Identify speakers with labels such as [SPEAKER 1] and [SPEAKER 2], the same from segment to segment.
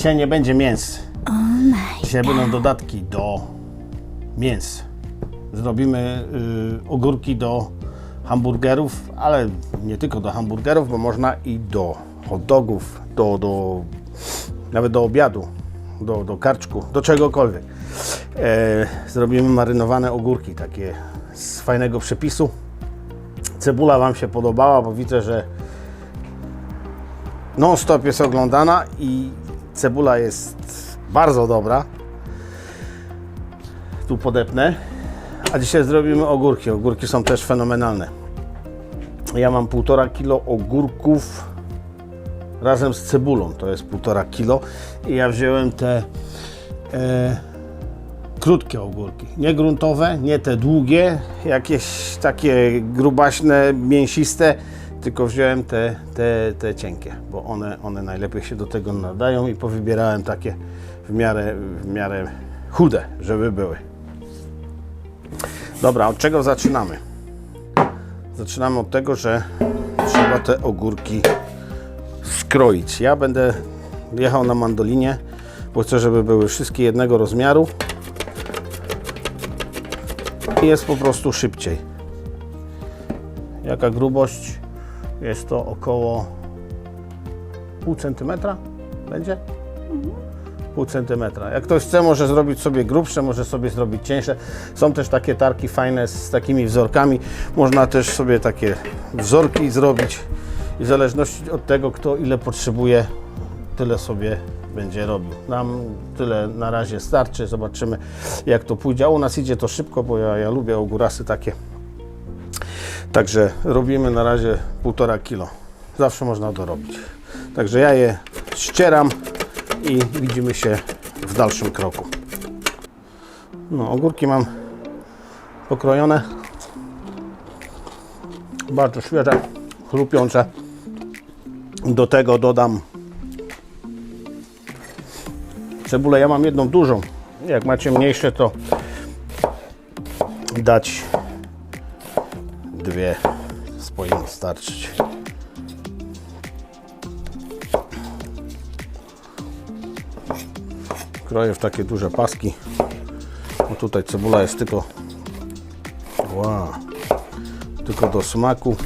[SPEAKER 1] Dzisiaj nie będzie mięs. Dzisiaj będą dodatki do mięs. Zrobimy y, ogórki do hamburgerów, ale nie tylko do hamburgerów, bo można i do hot dogów, do, do, nawet do obiadu, do, do karczku, do czegokolwiek. E, zrobimy marynowane ogórki, takie z fajnego przepisu. Cebula Wam się podobała, bo widzę, że non-stop jest oglądana i cebula jest bardzo dobra. Tu podepnę. A dzisiaj zrobimy ogórki. Ogórki są też fenomenalne. Ja mam 1,5 kilo ogórków razem z cebulą. To jest 1,5 kilo. I ja wziąłem te e, krótkie ogórki. Nie gruntowe, nie te długie, jakieś takie grubaśne, mięsiste, tylko wziąłem te, te, te cienkie, bo one, one najlepiej się do tego nadają i powybierałem takie w miarę, w miarę chude, żeby były. Dobra, od czego zaczynamy? Zaczynamy od tego, że trzeba te ogórki skroić. Ja będę jechał na mandolinie, bo chcę, żeby były wszystkie jednego rozmiaru i jest po prostu szybciej. Jaka grubość? Jest to około pół centymetra będzie? Pół centymetra. Jak ktoś chce, może zrobić sobie grubsze, może sobie zrobić cieńsze. Są też takie tarki fajne z takimi wzorkami. Można też sobie takie wzorki zrobić i w zależności od tego, kto ile potrzebuje, tyle sobie będzie robił. Nam tyle na razie starczy, zobaczymy jak to pójdzie. A u nas idzie to szybko, bo ja, ja lubię ogórasy takie. Także robimy na razie 1,5 kilo. Zawsze można dorobić. Także ja je ścieram i widzimy się w dalszym kroku. No, ogórki mam pokrojone. Bardzo świeże, chrupiące. Do tego dodam cebulę. Ja mam jedną dużą. Jak macie mniejsze, to dać dwie powinno starczyć. Kroję w takie duże paski. Bo tutaj cebula jest tylko wow, tylko do smaku.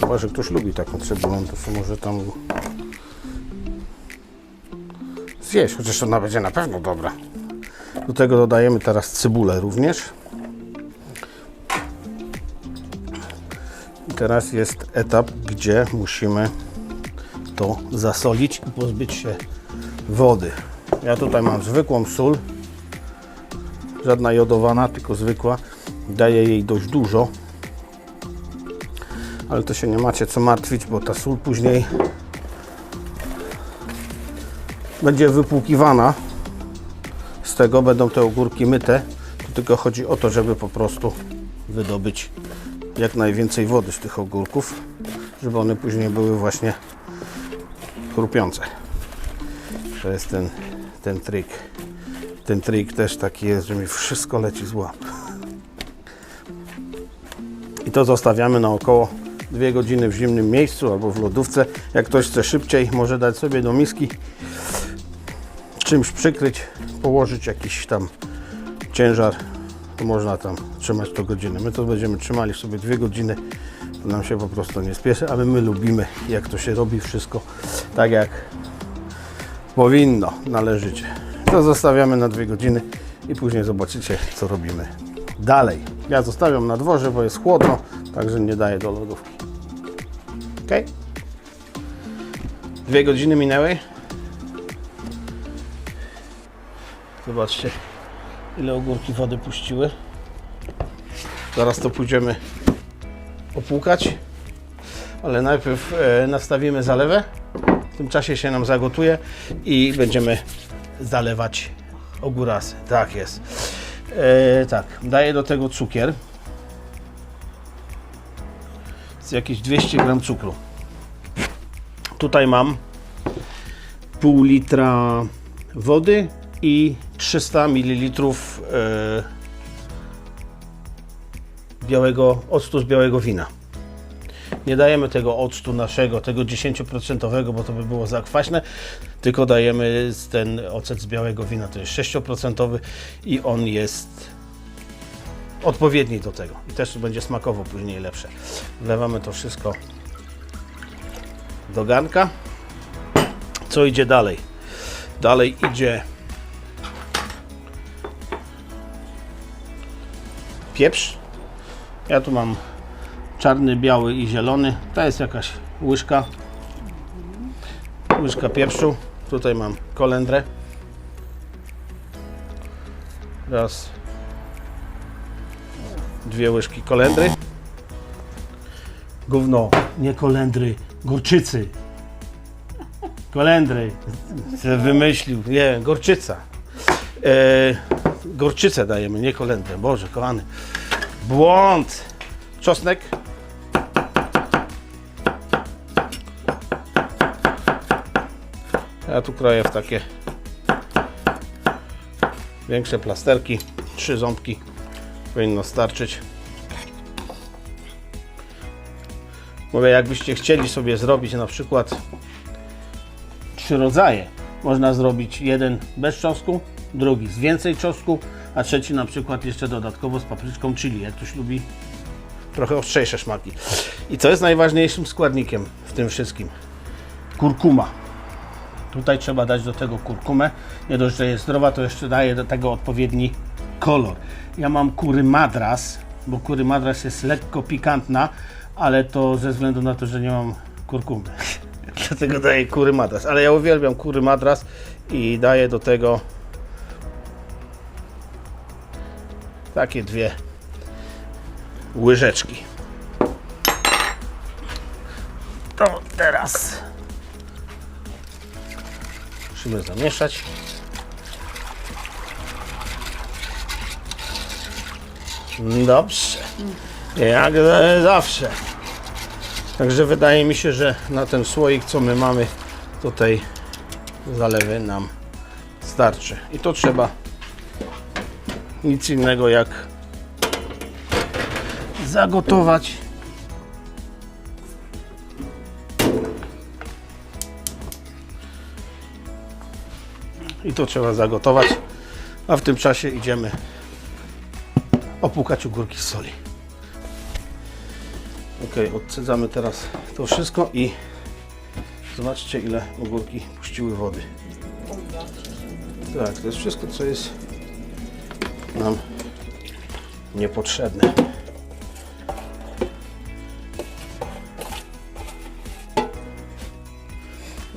[SPEAKER 1] Chyba, że ktoś lubi taką cebulę, to sobie może tam zjeść, chociaż ona będzie na pewno dobra. Do tego dodajemy teraz cebulę również. I teraz jest etap, gdzie musimy to zasolić i pozbyć się wody. Ja tutaj mam zwykłą sól, żadna jodowana, tylko zwykła. Daję jej dość dużo, ale to się nie macie co martwić, bo ta sól później będzie wypłukiwana. Z tego będą te ogórki myte. To tylko chodzi o to, żeby po prostu wydobyć jak najwięcej wody z tych ogórków, żeby one później były właśnie chrupiące. To jest ten, ten trik. Ten trik też taki jest, że mi wszystko leci z łap. I to zostawiamy na około 2 godziny w zimnym miejscu albo w lodówce. Jak ktoś chce szybciej, może dać sobie do miski, czymś przykryć, położyć jakiś tam ciężar, to można tam trzymać to godzinę. My to będziemy trzymali sobie 2 godziny, to nam się po prostu nie spieszy, ale my lubimy, jak to się robi wszystko tak jak powinno, należycie. To zostawiamy na 2 godziny i później zobaczycie, co robimy dalej. Ja zostawiam na dworze, bo jest chłodno, także nie daję do lodówki. Ok? Dwie godziny minęły. Zobaczcie, ile ogórki wody puściły. Zaraz to pójdziemy opłukać, ale najpierw e, nastawimy zalewę. W tym czasie się nam zagotuje i będziemy zalewać ogórasy. Tak jest. E, tak, daję do tego cukier. Z jakieś 200 gram cukru. Tutaj mam pół litra wody i 300 ml e, białego, octu z białego wina. Nie dajemy tego octu naszego, tego 10%, bo to by było za kwaśne, tylko dajemy ten ocet z białego wina, to jest 6% i on jest odpowiedni do tego. I też będzie smakowo później lepsze. Wlewamy to wszystko do garnka. Co idzie dalej? Dalej idzie pieprz. Ja tu mam czarny, biały i zielony. To jest jakaś łyżka. Łyżka pieprzu. Tutaj mam kolendrę. Raz. Dwie łyżki kolendry. Gówno, nie kolendry, gorczycy. Kolendry. Wymyślił. Nie, gorczyca. E, gorczycę dajemy, nie kolendrę. Boże, kochany. Błąd. Czosnek. Ja tu kroję w takie większe plasterki. Trzy ząbki powinno starczyć. Mówię, jakbyście chcieli sobie zrobić na przykład trzy rodzaje. Można zrobić jeden bez czosnku, drugi z więcej czosnku, a trzeci na przykład jeszcze dodatkowo z papryczką chili, jak ktoś lubi trochę ostrzejsze smaki. I co jest najważniejszym składnikiem w tym wszystkim? Kurkuma. Tutaj trzeba dać do tego kurkumę. Nie dość, że jest zdrowa, to jeszcze daje do tego odpowiedni kolor. Ja mam kury madras, bo kury madras jest lekko pikantna, ale to ze względu na to, że nie mam kurkumy. Dlatego daję kury madras. Ale ja uwielbiam kury madras i daję do tego takie dwie łyżeczki. To teraz musimy zamieszać. Dobrze. Jak zawsze. Także wydaje mi się, że na ten słoik, co my mamy tutaj zalewy nam starczy. I to trzeba nic innego jak zagotować. I to trzeba zagotować. A w tym czasie idziemy opłukać ogórki z soli. Ok, odcedzamy teraz to wszystko i zobaczcie ile ogórki puściły wody. Tak, to jest wszystko co jest nam niepotrzebne.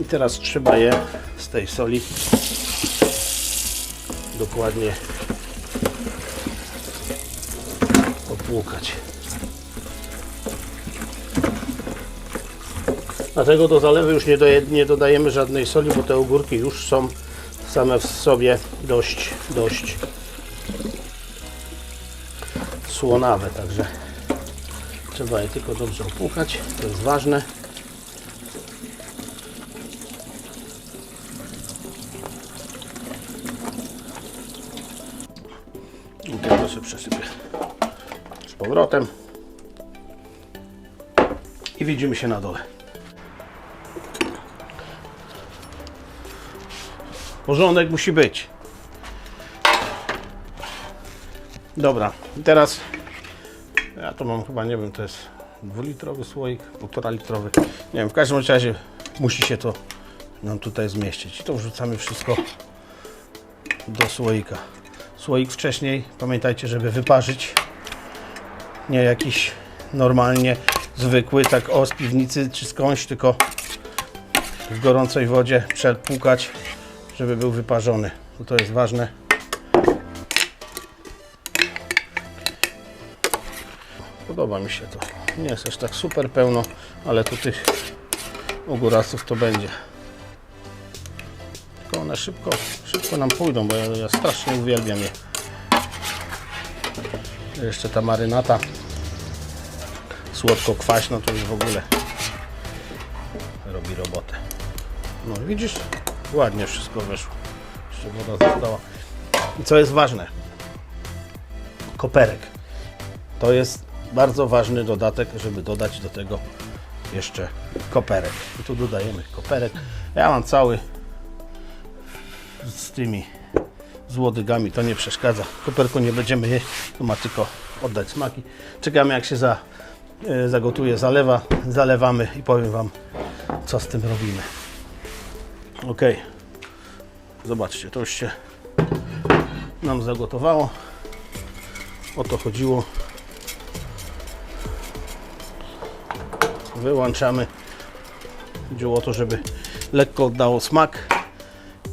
[SPEAKER 1] I teraz trzeba je z tej soli dokładnie opłukać. Dlatego do zalewu już nie, doje, nie dodajemy żadnej soli, bo te ogórki już są same w sobie dość, dość słonawe, także trzeba je tylko dobrze opłukać, to jest ważne. I tego sobie przesypię z powrotem i widzimy się na dole. Porządek musi być. Dobra, teraz ja to mam chyba, nie wiem, to jest dwulitrowy słoik, półtora litrowy. Nie wiem, w każdym razie musi się to nam tutaj zmieścić. I to wrzucamy wszystko do słoika. Słoik wcześniej, pamiętajcie, żeby wyparzyć. Nie jakiś normalnie zwykły, tak o z piwnicy czy skądś, tylko w gorącej wodzie przepłukać, żeby był wyparzony. To jest ważne. Podoba mi się to. Nie jest aż tak super pełno, ale tu tych ogórasów to będzie. Tylko one szybko, szybko nam pójdą, bo ja, ja strasznie uwielbiam je. Jeszcze ta marynata słodko-kwaśna to już w ogóle robi robotę. No widzisz? Ładnie wszystko wyszło. Jeszcze woda została. I co jest ważne? Koperek. To jest bardzo ważny dodatek, żeby dodać do tego jeszcze koperek. I tu dodajemy koperek. Ja mam cały z tymi z łodygami, to nie przeszkadza. Koperku nie będziemy jeść, to ma tylko oddać smaki. Czekamy jak się za, e, zagotuje zalewa, zalewamy i powiem Wam co z tym robimy. Ok, zobaczcie, to już się nam zagotowało. O to chodziło. Wyłączamy. Chodziło o to, żeby lekko oddało smak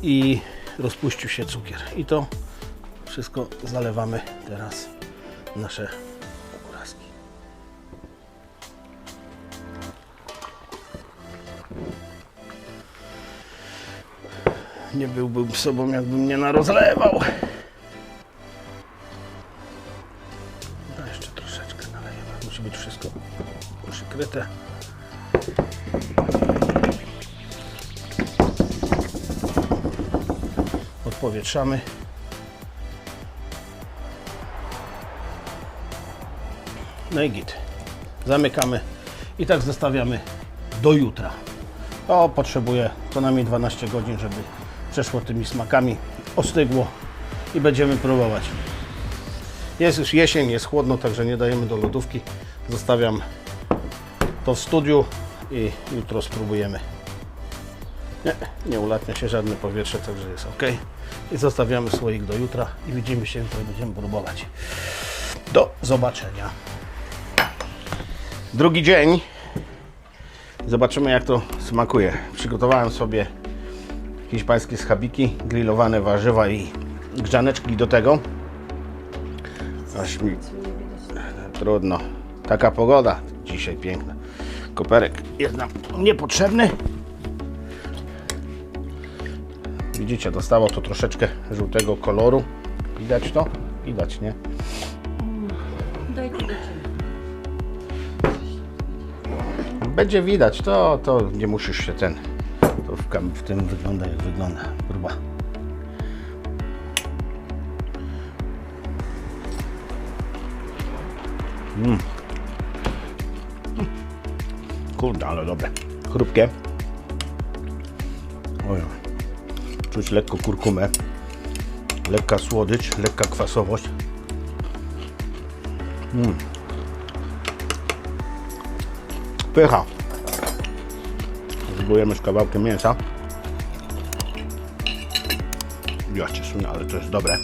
[SPEAKER 1] i rozpuścił się cukier. I to wszystko zalewamy teraz nasze obrazki. Nie byłbym sobą, jakbym nie narozlewał. Przykryte. Odpowietrzamy. No i git. Zamykamy i tak zostawiamy do jutra. To potrzebuje co najmniej 12 godzin, żeby przeszło tymi smakami, ostygło i będziemy próbować. Jest już jesień, jest chłodno, także nie dajemy do lodówki. Zostawiam to w studiu i jutro spróbujemy. Nie, nie ulatnia się żadne powietrze, także jest ok. I zostawiamy słoik do jutra i widzimy się jutro i będziemy próbować. Do zobaczenia. Drugi dzień. Zobaczymy jak to smakuje. Przygotowałem sobie hiszpańskie schabiki, grillowane warzywa i grzaneczki do tego. Aż mi trudno. Taka pogoda dzisiaj piękna. Koperek jest nam niepotrzebny. Widzicie, dostało to troszeczkę żółtego koloru. Widać to? Widać, nie?
[SPEAKER 2] Daj tu do ciebie.
[SPEAKER 1] Będzie widać, to, to nie musisz się ten. To w, w tym wygląda jak wygląda. Próba. Mm. Kurde, ale dobre. Chrupkie. Oj. Czuć lekko kurkumę. Lekka słodycz, lekka kwasowość. Pycha. Spróbujemy z kawałkiem mięsa. Ja cię ale to jest dobre.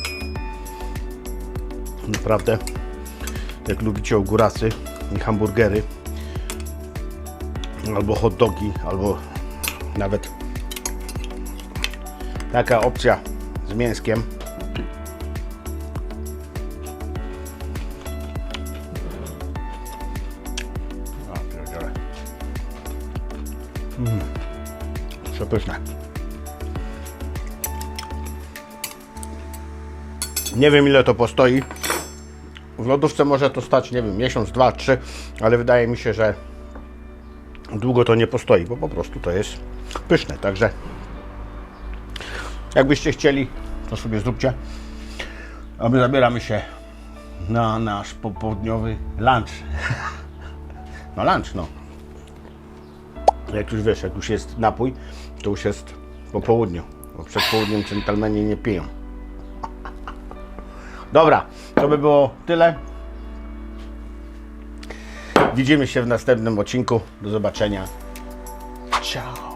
[SPEAKER 1] Naprawdę. Jak lubicie ogórasy i hamburgery, albo hot dogi, albo nawet taka opcja z mięskiem. Pierdziele. Przepyszne. Nie wiem ile to postoi. W lodówce może to stać, nie wiem, miesiąc, dwa, trzy, ale wydaje mi się, że długo to nie postoi, bo po prostu to jest pyszne. Także jakbyście chcieli, to sobie zróbcie. A my zabieramy się na nasz popołudniowy lunch. No lunch, no. Jak już wiesz, jak już jest napój, to już jest po południu. Bo przed południem dżentelmeni nie piją. Dobra, to by było tyle. Widzimy się w następnym odcinku. Do zobaczenia. Ciao.